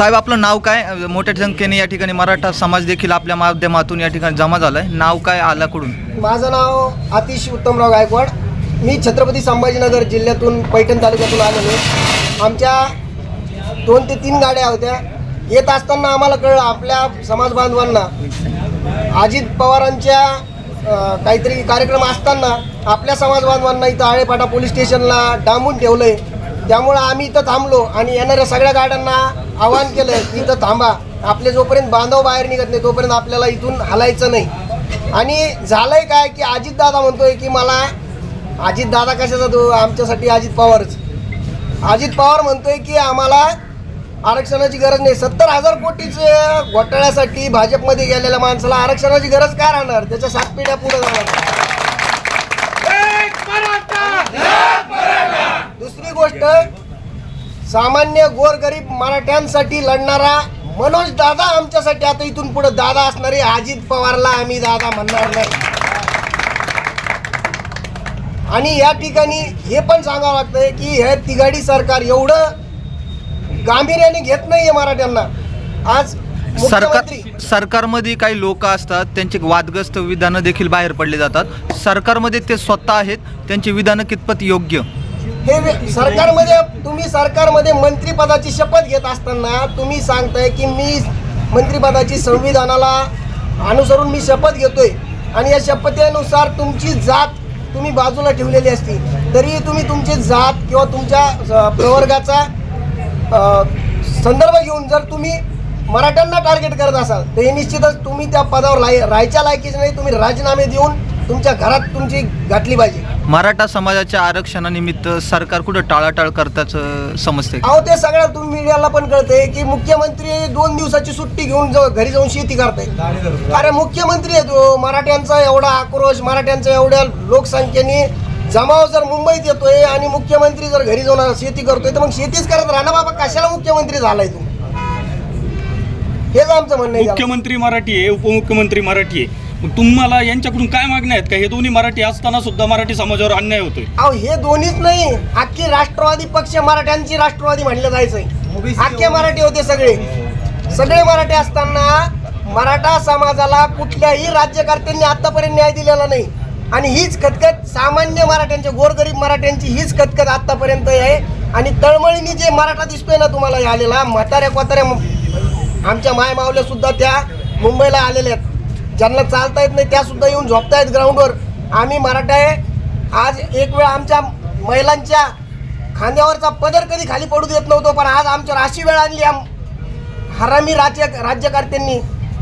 साहेब आपलं नाव काय? मोठ्या संख्येने या ठिकाणी मराठा समाज देखील आपल्या माध्यमातून या ठिकाणी जमा झालाय. नाव काय आलाकडून माझं नाव आतिश उत्तमराव गायकवाड. मी छत्रपती संभाजीनगर जिल्ह्यातून पैठण तालुक्यातून आलेलो आहे. आमच्या दोन ते तीन गाड्या होत्या. येत असताना आम्हाला कळलं आपल्या समाज बांधवांना अजित पवारांच्या काहीतरी कार्यक्रम असताना आपल्या समाज बांधवांना इथं आळेपाटा पोलीस स्टेशनला डांबून ठेवलं आहे त्यामुळं आम्ही इथं थांबलो आणि येणाऱ्या सगळ्या गाड्यांना आवाहन केलं की इथं थांबा. आपले जोपर्यंत बांधव बाहेर निघत नाही तोपर्यंत आपल्याला इथून हलायचं नाही. आणि झालंय काय की अजित दादा म्हणतोय की मला अजित दादा कशाचा तो? आमच्यासाठी अजित पवारच. अजित पवार म्हणतोय की आम्हाला आरक्षणाची गरज नाही. सत्तर हजार कोटीचे घोटाळ्यासाठी भाजपमध्ये गेलेल्या माणसाला आरक्षणाची गरज काय राहणार? त्याच्या सात पिढ्या पुढे जाणार. दुसरी गोष्ट सामान्य गोरगरीब मराठ्यांसाठी लढणारा मनोज दादा आमच्यासाठी आता इथून पुढे दादा असणारे अजित पवारला आम्ही दादा म्हणणार नाही. आणि या ठिकाणी हे पण सांगावं लागतंय की हे तिघाडी सरकार एवढं गांभीर्याने घेत नाहीये मराठ्यांना. आज सरकार सरकारमध्ये काही लोक असतात त्यांचे वादग्रस्त विधानं देखील बाहेर पडले जातात. सरकारमध्ये ते स्वतः आहेत त्यांची विधानं कितपत योग्य? हे सरकारमध्ये तुम्ही सरकारमध्ये मंत्रीपदाची शपथ घेत असताना तुम्ही सांगताय की मी मंत्रीपदाची संविधानाला अनुसरून मी शपथ घेतोय. आणि या शपथेनुसार तुमची जात तुम्ही बाजूला ठेवलेली असती. तरी तुम्ही तुमची जात किंवा तुमच्या प्रवर्गाचा संदर्भ घेऊन जर तुम्ही मराठ्यांना टार्गेट करत असाल तर हे निश्चितच तुम्ही त्या पदावर लाय राहायच्या लायकीच नाही तुम्ही राजीनामे देऊन तुमच्या घरात तुमची घातली पाहिजे. मराठा समाजाच्या आरक्षणानिमित्त सरकार कुठं टाळाटाळ करताच समजते अहो ते सगळं तुम्ही मीडियाला पण कळतंय की मुख्यमंत्री दोन दिवसाची सुट्टी घेऊन जाऊ- घरी जाऊन शेती करताय अरे मुख्यमंत्री आहे तो मराठ्यांचा एवढा आक्रोश मराठ्यांचा एवढ्या लोकसंख्येने जमाव जर मुंबईत येतोय आणि मुख्यमंत्री जर घरी जाऊन शेती करतोय तर मग शेतीच करत राहा ना बाबा कशाला मुख्यमंत्री झालाय तू हेच आमचं म्हणणं आहे. त्याला. मुख्यमंत्री मराठी आहे उपमुख्यमंत्री मराठी आहे. मग तुम्हाला यांच्याकडून काय मागण्या आहेत? का हे दोन्ही मराठी असताना सुद्धा मराठी समाजावर अन्याय होतोय? अहो हे दोन्हीच नाही. अख्खी राष्ट्रवादी पक्ष मराठ्यांची राष्ट्रवादी म्हणलं जायचंय. अख्खे मराठी होते सगळे. सगळे मराठी असताना मराठा समाजाला कुठल्याही राज्यकर्त्यांनी आतापर्यंत न्याय दिलेला नाही. आणि हीच खतखत सामान्य मराठ्यांच्या गोरगरीब मराठ्यांची हीच खतखत आतापर्यंत आहे. आणि तळमळीने जे मराठा दिसतोय ना तुम्हाला हे आलेला म्हाताऱ्या कोताऱ्या आमच्या माय मावल्या सुद्धा त्या मुंबईला आलेल्या आहेत. ज्यांना चालता येत नाही त्या सुद्धा येऊन झोपतायत ग्राउंडवर आम्ही मराठा आहे. आज एक वेळ आमच्या महिलांच्या खांद्यावरचा पदर कधी खाली पडू देत नव्हतो पण आज आमच्यावर अशी वेळ आणली आम हरामी राज्य राज्यकर्त्यांनी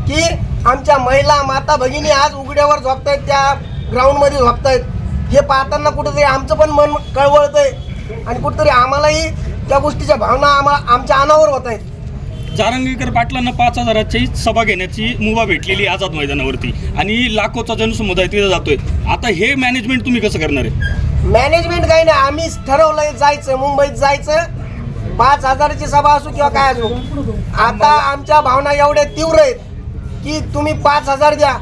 की आमच्या महिला माता भगिनी आज उघड्यावर झोपतायत त्या ग्राउंडमध्ये झोपतायत. हे पाहताना कुठंतरी आमचं पण मन कळवळतंय. आणि कुठंतरी आम्हालाही त्या गोष्टीच्या भावना आम्हा आमच्या अनावर होत आहेत जारंगीकर पाटलांना पाच हजाराची सभा घेण्याची मुभा भेटलेली आझाद मैदानावरती. आणि लाखोचा जनसमुदाय तिथे जातोय. आता हे मॅनेजमेंट तुम्ही कसं करणार आहे? मॅनेजमेंट काही नाही. आम्हीच ठरवलंय जायचं मुंबईत जायचं. पाच हजाराची सभा असू किंवा काय असू. आता आमच्या भावना एवढ्या तीव्र आहेत की तुम्ही पाच हजार द्या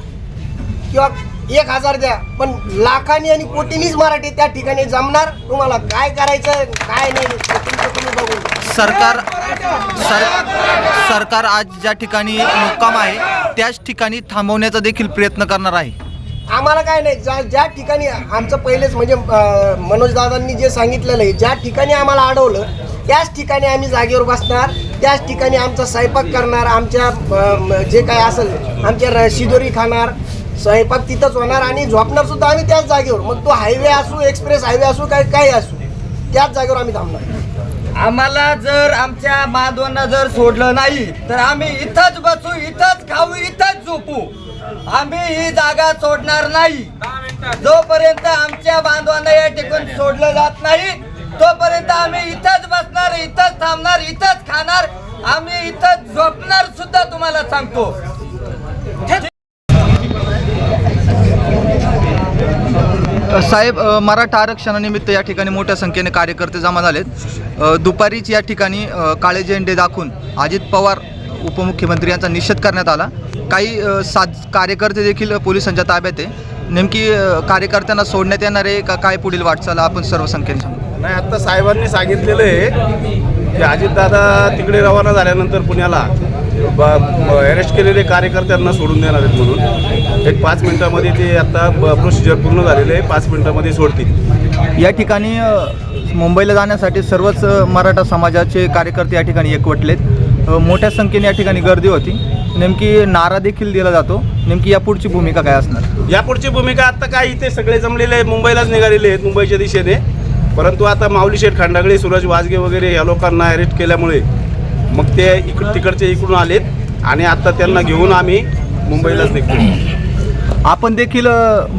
किंवा एक हजार द्या. पण लाखांनी आणि कोटीनीच मराठी त्या ठिकाणी जमणार? तुम्हाला काय करायचं काय नाही? ते तुमचं तुम्ही बघून घ्या. सरकार सर सरकार आज ज्या ठिकाणी मुक्काम आहे त्याच ठिकाणी थांबवण्याचा देखील प्रयत्न करणार आहे. आम्हाला काय नाही ज्या ज्या ठिकाणी आमचं पहिलेच म्हणजे अं, मनोज दादांनी जे सांगितलेलं आहे ज्या ठिकाणी आम्हाला अडवलं त्याच ठिकाणी आम्ही जागेवर बसणार त्याच ठिकाणी आमचा स्वयंपाक करणार आमच्या जे काय असेल आमच्या शिदोरी खाणार स्वयंपाक तिथंच होणार आणि झोपणार सुद्धा आम्ही त्याच जागेवर. मग तो हायवे असू एक्सप्रेस हायवे असू काय काही असू त्याच जागेवर आम्ही थांबणार. आम्हाला जर आमच्या बांधवांना जर सोडलं नाही तर आम्ही इथंच बसू इथंच खाऊ इथंच झोपू. आम्ही ही जागा सोडणार नाही. जोपर्यंत आमच्या बांधवांना या ठिकाणी सोडलं जात नाही तोपर्यंत आम्ही इथंच बसणार इथंच थांबणार इथंच खाणार आम्ही इथंच झोपणार सुद्धा तुम्हाला सांगतो. साहेब मराठा आरक्षणानिमित्त या ठिकाणी मोठ्या संख्येने कार्यकर्ते जमा झालेत. दुपारीच या ठिकाणी काळे झेंडे दाखवून अजित पवार उपमुख्यमंत्री यांचा निषेध करण्यात आला. काही अ, सात कार्यकर्ते देखील पोलिसांच्या ताब्यात आहे. नेमकी कार्यकर्त्यांना सोडण्यात येणार आहे का? काय पुढील वाटचाल आपण सर्व संख्येने सांगू. नाही आत्ता साहेबांनी सांगितलेलं आहे की अजितदादा तिकडे रवाना झाल्यानंतर पुण्याला अरेस्ट केलेले कार्यकर्त्यांना सोडून देणार आहेत म्हणून. एक पाच मिनिटामध्ये ते आता प्रोसिजर पूर्ण झालेले आहे. पाच मिनिटामध्ये सोडतील. या ठिकाणी मुंबईला जाण्यासाठी सर्वच मराठा समाजाचे कार्यकर्ते या ठिकाणी एकवटलेत. मोठ्या संख्येने या ठिकाणी गर्दी होती. नेमकी नारा देखील दिला जातो. नेमकी या पुढची भूमिका काय असणार? यापुढची भूमिका आता काय इथे सगळे जमलेले आहेत. मुंबईलाच निघालेले आहेत मुंबईच्या दिशेने. परंतु आता माऊली शेठ खंडागळे सूरज वाजगे वगैरे या लोकांना अरेस्ट केल्यामुळे मग ते इक तिकडचे इकडून आलेत आणि आता त्यांना घेऊन आम्ही मुंबईलाच निघतो आपण देखील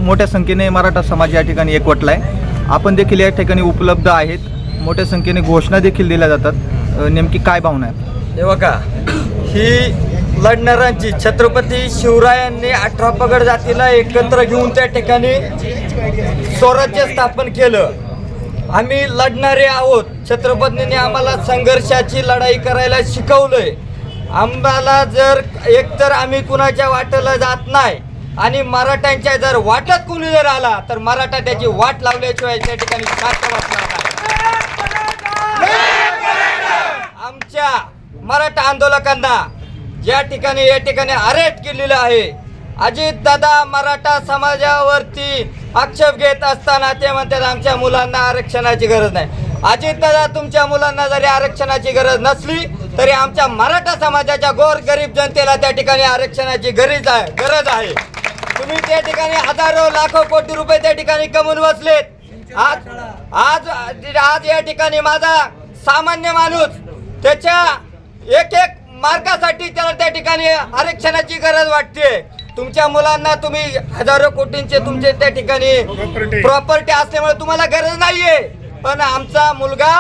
मोठ्या संख्येने मराठा समाज या ठिकाणी एकवटला आहे आपण देखील या ठिकाणी उपलब्ध आहेत. मोठ्या संख्येने घोषणा देखील दिल्या जातात. नेमकी काय भावना आहे हे बघा ही लढणाऱ्यांची छत्रपती शिवरायांनी अठरा पगड जातीला एकत्र घेऊन त्या ठिकाणी स्वराज्य स्थापन केलं. आम्ही लढणारे आहोत. छत्रपतींनी आम्हाला संघर्षाची लढाई करायला शिकवलंय. आम्हाला जर एकतर आम्ही कुणाच्या वाटेला जात नाही आणि मराठ्यांच्या जर वाटत कुणी जर आला तर मराठा त्याची वाट लावल्याशिवाय त्या ठिकाणी आमच्या मराठा आंदोलकांना ज्या ठिकाणी या ठिकाणी अरेस्ट केलेलं आहे अजित दादा मराठा समाजावरती आक्षेप घेत असताना ते म्हणतात आमच्या मुलांना आरक्षणाची गरज नाही. अजित दादा तुमच्या मुलांना जरी आरक्षणाची गरज नसली तरी आमच्या मराठा समाजाच्या गोर गरीब जनतेला त्या ठिकाणी आरक्षणाची गरज आहे गरज आहे. तुम्ही त्या ठिकाणी हजारो लाखो कोटी रुपये त्या ठिकाणी कमवून बसलेत. आज आज आज या ठिकाणी माझा सामान्य माणूस त्याच्या एक एक मार्कासाठी त्याला त्या ठिकाणी आरक्षणाची गरज वाटते तुमच्या मुलांना तुम्ही हजारो कोटींचे तुमचे त्या ठिकाणी प्रॉपर्टी असल्यामुळे तुम्हाला गरज नाहीये. पण आमचा मुलगा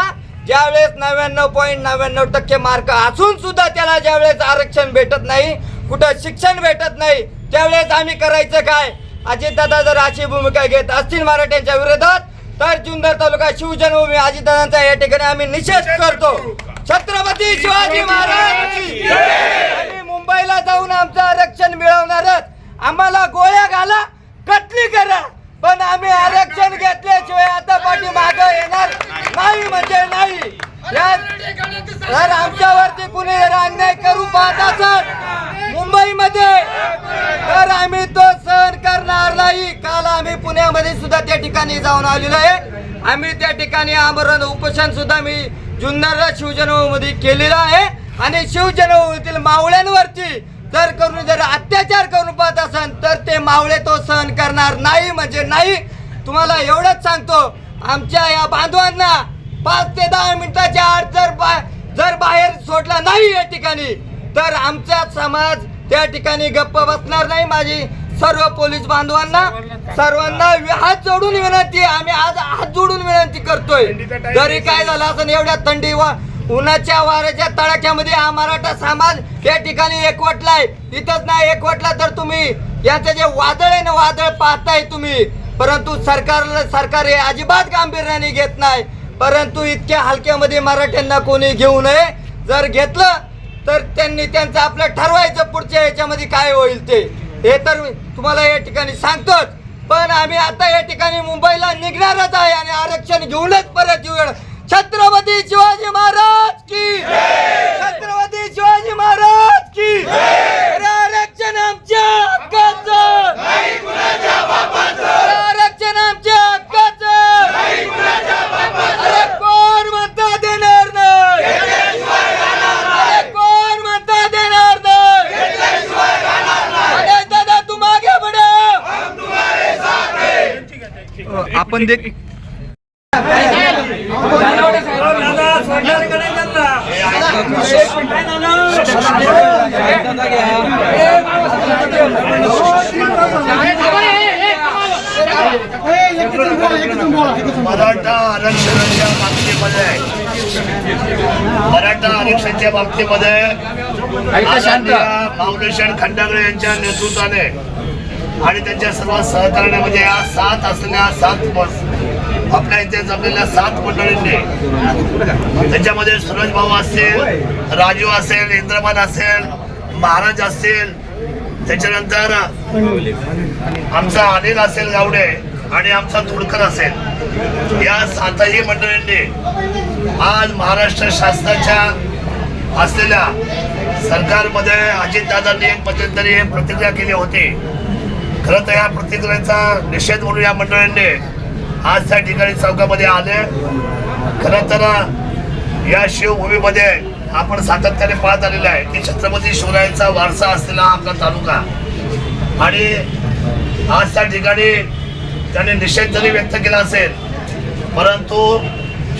ज्यावेळेस नव्याण्णव पॉईंट नव्याण्णव टक्के मार्क असून सुद्धा त्याला ज्यावेळेस आरक्षण भेटत नाही कुठं शिक्षण भेटत नाही त्यावेळेस आम्ही करायचं काय? अजितदादा जर अशी भूमिका घेत असतील मराठ्यांच्या विरोधात तर जुन्नर तालुका शिवजन्मभूमी अजितदादांचा या ठिकाणी आम्ही निषेध करतो. छत्रपती शिवाजी महाराज की आम्ही मुंबईला जाऊन आमचं करत. आम्हाला गोळ्या घाला कटली करा. पण आम्ही आरक्षण घेतल्याशिवाय आता पाठी माग येणार नाही म्हणजे नाही. आमच्यावरती कुणी जर अन्याय करू पाहत असेल मुंबईमध्ये. तर आम्ही तो सहन करणार नाही. काल आम्ही पुण्यामध्ये सुद्धा त्या ठिकाणी जाऊन आलेलो आहे. आम्ही त्या ठिकाणी आमरण उपोषण सुद्धा मी जुन्नर शिवजन्मभूमीमध्ये केलेलं आहे. आणि शिवजन्मभूमीतील मावळ्यांवरती जर करून जर अत्याचार करून पाहत असेल तर ते मावळे तो सहन करणार नाही म्हणजे नाही. तुम्हाला एवढंच सांगतो आमच्या या बांधवांना पाच ते दहा मिनिटाच्या आत जर बा जर बाहेर सोडला नाही या ठिकाणी तर आमचा समाज त्या ठिकाणी गप्प बसणार नाही माझी सर्व पोलीस बांधवांना. सर्वांना हात जोडून विनंती. आम्ही आज हात जोडून विनंती करतोय. जरी काय झालं असं एवढ्या थंडी वा उन्हाच्या वाऱ्याच्या तडाख्यामध्ये हा मराठा समाज या ठिकाणी एकवटलाय. इथंच नाही एकवटला तर तुम्ही. यांचं जे वादळ आहे ना वादळ पाहताय तुम्ही. परंतु सरकारला सरकार हे अजिबात गांभीर्याने घेत नाही. परंतु इतक्या हलक्यामध्ये मराठ्यांना कोणी घेऊ नये. जर घेतलं तर त्यांनी त्यांचं आपलं ठरवायचं पुढच्या याच्यामध्ये काय होईल ते. हे तर तुम्हाला या ठिकाणी सांगतोच. पण आम्ही आता या ठिकाणी मुंबईला निघणारच आहे आणि आरक्षण घेऊनच परत येऊ. छत्रपती शिवाजी महाराज की छत्रपती शिवाजी महाराज की अरे आरक्षण आमच्या हक्काचं! अरे आरक्षण आमच्या हक्काचं! अरे कोण म्हणता देणार नाही? अरे कोण म्हणता देणार नाही? अरे दादा तू मागे बडा अ, आपण देख मराठा आरक्षणाच्या बाबतीमध्ये मराठा आरक्षणाच्या बाबतीमध्ये फाउंडेशन खंडागळे यांच्या नेतृत्वाने आणि त्यांच्या सर्व सहकार्यामध्ये या सात असलेल्या सात आपल्या इथे जमलेल्या सात मंडळींनी त्याच्यामध्ये सूरज भाऊ असेल राजू असेल इंद्रमान असेल महाराज असेल त्याच्यानंतर आमचा अनिल असेल गावडे आणि आमचा धुडकर असेल. या सातही मंडळींनी आज महाराष्ट्र शासनाच्या असलेल्या सरकारमध्ये अजितदादांनी एक मध्यंतरी प्रतिक्रिया केली होती. खरं तर या प्रतिक्रियेचा निषेध म्हणून या मंडळींनी आज त्या ठिकाणी चौकामध्ये आले. खरं तर या शिवभूमीमध्ये आपण सातत्याने पाहत आलेला आहे की छत्रपती शिवरायांचा वारसा असलेला आपला तालुका. आणि आज त्या ठिकाणी त्याने निषेध जरी व्यक्त केला असेल परंतु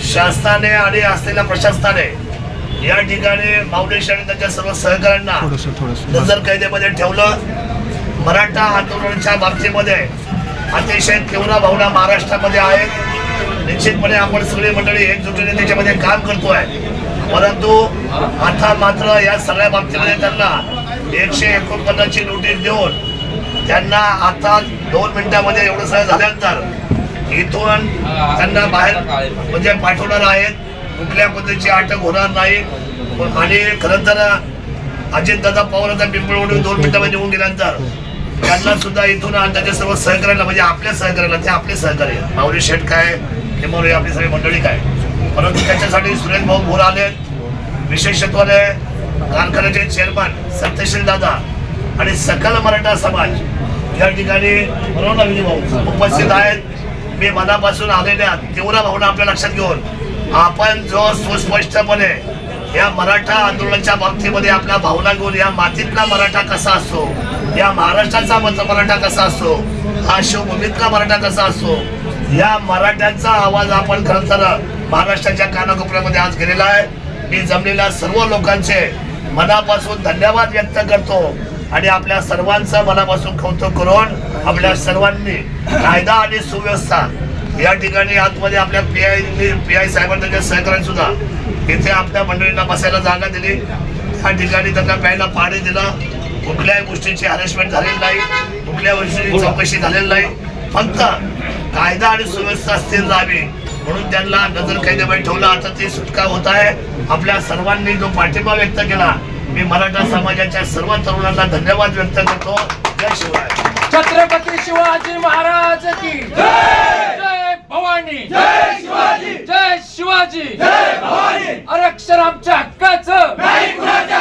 शासनाने आणि असलेल्या प्रशासनाने या ठिकाणी माऊलेश आणि त्याच्या सर्व सहकाऱ्यांना नजर कैदेमध्ये ठेवलं. मराठा आंदोलनाच्या बाबतीमध्ये अतिशय तीव्र भावना महाराष्ट्रामध्ये आहेत. निश्चितपणे आपण सगळी मंडळी एकजुटीने त्याच्यामध्ये काम करतोय. परंतु आता मात्र या सगळ्या बाबतीमध्ये त्यांना एकशे एकोणपन्नासची नोटीस देऊन त्यांना आता दोन मिनिटामध्ये एवढं सगळं झाल्यानंतर इथून त्यांना बाहेर म्हणजे पाठवणार आहेत. कुठल्या पद्धतीची अटक होणार नाही. आणि खरं तर अजितदादा पवार आता पिंपळवडून दोन मिनिटामध्ये निघून गेल्यानंतर त्यांना सुद्धा इथून आणि त्याच्या सर्व सहकार्याला म्हणजे आपल्या सहकार्याला ते आपले सहकार्य माऊली शेठ काय किंवा आपली सगळी मंडळी काय. परंतु त्याच्यासाठी सुरेश भाऊ भोर आले विशेषत्वाने कारखान्याचे चेअरमन सत्यशील दादा आणि सकल मराठा समाज या ठिकाणी भाऊ उपस्थित आहेत. मी मनापासून आलेल्या तीव्र भावना आपल्या लक्षात घेऊन आपण जो सुस्पष्टपणे या मराठा आंदोलनाच्या बाबतीमध्ये आपल्या भावना घेऊन या मातीतला मराठा कसा असतो या महाराष्ट्राचा मत- मराठा कसा असतो हा शिवभूमीतला मराठा कसा असतो या मराठ्यांचा आवाज आपण खरं तर महाराष्ट्राच्या कानाकोपऱ्यामध्ये आज गेलेला आहे. मी जमलेल्या सर्व लोकांचे मनापासून धन्यवाद व्यक्त करतो. आणि आपल्या सर्वांचं मनापासून कौतुक करून आपल्या सर्वांनी कायदा आणि सुव्यवस्था या ठिकाणी आतमध्ये आपल्या पी आय पी आय साहेबांच्या सहकार्याने सुद्धा इथे आपल्या मंडळींना बसायला जागा दिली. त्या ठिकाणी त्यांना प्यायला पाणी दिलं. कुठल्याही गोष्टीची हॅरेसमेंट झालेली नाही. कुठल्या गोष्टीची चौकशी झालेली नाही. फक्त कायदा आणि सुव्यवस्था स्थिर राहावी म्हणून त्यांना नजर कैदेमध्ये ठेवलं. आता ती सुटका होत आहे. आपल्या सर्वांनी जो पाठिंबा व्यक्त केला मी मराठा समाजाच्या सर्व तरुणांना धन्यवाद व्यक्त करतो. जय शिवराय छत्रपती शिवाजी महाराज की जय जय भवानी. जय शिवाजी जय शिवाजी. जय भवानी. आरक्षण आमच्या हक्काचं. नाही कुणाच्या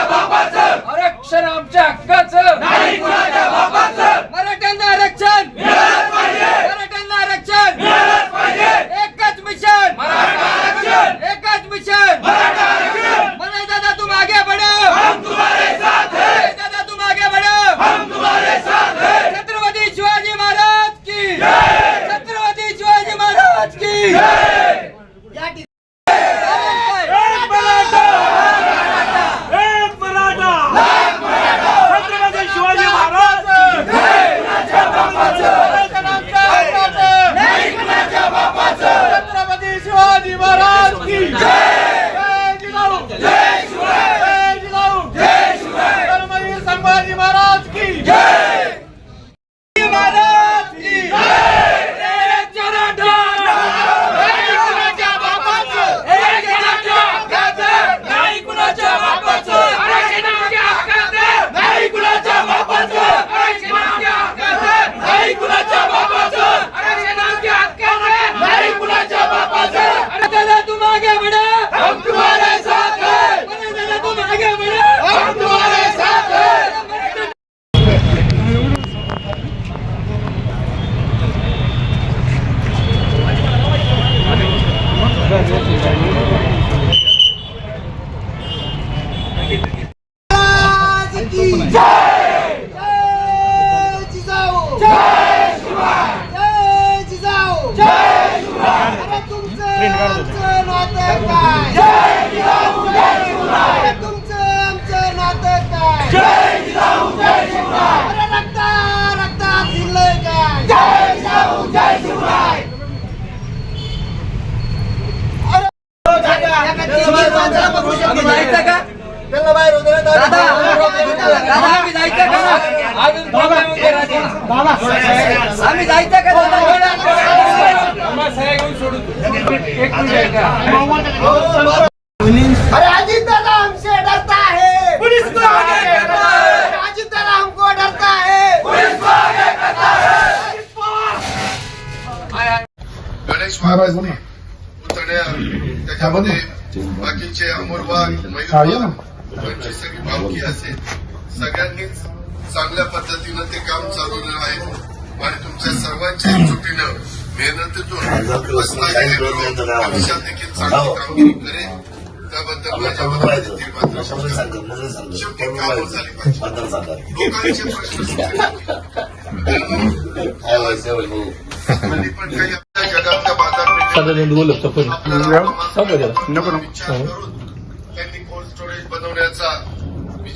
जायचं का दादा दादा आम्ही जायचं का अजून थांबा म्हणजे राजा. आम्ही जायचं का अरे अजीत दादा हमसे डरता है पुलिस को आगे करना है अरे अजीत दादा हमको डरता है पुलिस को आगे करना है पुतण्या त्याच्यामध्ये बाकीचे अमोल वाघ त्यांची सगळी भावकी असेल सगळ्यांनीच चांगल्या पद्धतीनं ते काम चालवलं आहे आणि तुमच्या सर्वांच्या एकजुटीनं मेहनतीतून भविष्यात देखील चांगली कामगिरी करेल त्याबद्दल माझ्या मनात येतील मात्र शेवटी कामं झाली पाहिजे लोकांचे प्रश्न सुटले हल्ली पण काही आपल्या जगातल्या बाजारपेठेत आपल्याला विचार करून त्यांनी कोल्ड स्टोरेज बनवण्याचा